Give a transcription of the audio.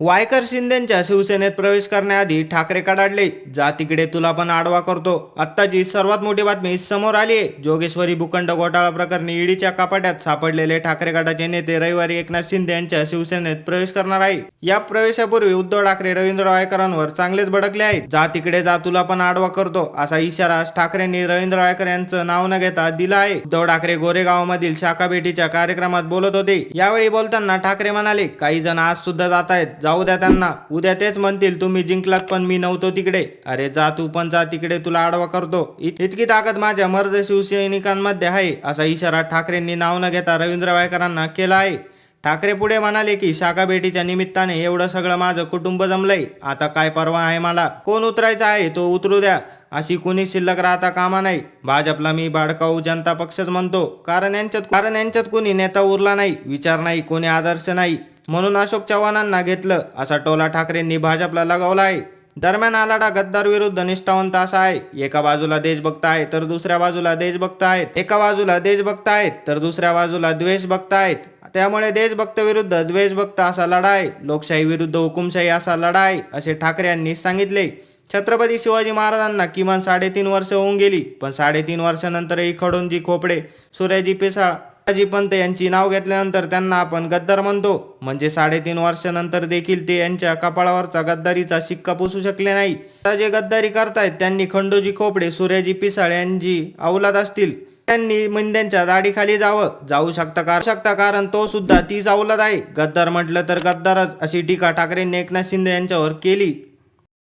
वायकर शिंदेच्या शिवसेनेत प्रवेश करण्याआधी ठाकरे कडाडले जा तिकडे तुला पण आडवा करतो. आत्ताची सर्वात मोठी बातमी समोर आली आहे जोगेश्वरी भूखंड घोटाळा प्रकरणी ईडीच्या कपाट्यात सापडलेले ठाकरे गटाचे नेते रविवारी एकनाथ शिंदे यांच्या शिवसेनेत प्रवेश करणार आहे. या प्रवेशापूर्वी उद्धव ठाकरे रवींद्र वायकरांवर चांगलेच भडकले आहेत. जा तिकडे जा तुला पण आडवा करतो असा इशारा ठाकरेंनी रवींद्र वायकर यांचं नाव न घेता दिला आहे. उद्धव ठाकरे गोरेगावमधील शाखा भेटीच्या कार्यक्रमात बोलत होते. यावेळी बोलताना ठाकरे म्हणाले काही जण आज सुद्धा जात आहेत. जाऊ द्या त्यांना. उद्या तेच म्हणतील तुम्ही जिंकलात पण मी नव्हतो तिकडे. अरे जा तू पण जा तिकडे तुला आडवा करतो. इत- इतकी ताकद माझ्या मर्द शिवसैनिकांमध्ये आहे असा इशारा ठाकरेंनी नाव न घेता रवींद्र वायकरांना केला आहे. ठाकरे पुढे म्हणाले की शाखा भेटीच्या निमित्ताने एवढं सगळं माझं कुटुंब जमलंय. आता काय परवा आहे मला? कोण उतरायचा आहे? तो उतरू द्या. अशी कुणी शिल्लक राहता कामा नाही. भाजपला मी बाडकाऊ जनता पक्षच म्हणतो. कारण यांच्यात कारण यांच्यात कुणी नेता उरला नाही. विचार नाही कोणी आदर्श नाही. म्हणून अशोक चव्हाणांना घेतलं. असा टोला ठाकरेंनी भाजपला लगावला आहे दरम्यान आलाडा गद्दार विरुद्ध निष्ठावंत असा आहे. एका बाजूला देशभक्त आहे तर दुसऱ्या बाजूला देशभक्त आहेत एका बाजूला देशभक्त आहेत तर दुसऱ्या बाजूला द्वेषभक्त आहेत त्यामुळे देशभक्त विरुद्ध द्वेषभक्त असा लढा आहे लोकशाही विरुद्ध हुकुमशाही असा लढा आहे असे ठाकरे यांनी सांगितले. छत्रपती शिवाजी महाराजांना किमान साडेतीन वर्ष होऊन गेली पण साडेतीन वर्षानंतरही खडोंजी खोपडे सूर्याजी पिसाळ जी पंत यांची नाव घेतल्यानंतर त्यांना आपण गद्दार म्हणतो. म्हणजे साडेतीन वर्षानंतर देखील ते यांच्या कपाळावरचा गद्दारीचा शिक्का पुसू शकले नाही. आता जे गद्दारी करतायत त्यांनी खंडोजी खोपडे सूर्याजी पिसाळ यांची अवलाद असतील. त्यांनी मंद्यांच्या दाढीखाली जावं. जाऊ शकता का? शकता कारण तो सुद्धा तीच अवलाद आहे. गद्दार म्हटलं तर गद्दारच अशी टीका ठाकरेंनी एकनाथ शिंदे यांच्यावर केली.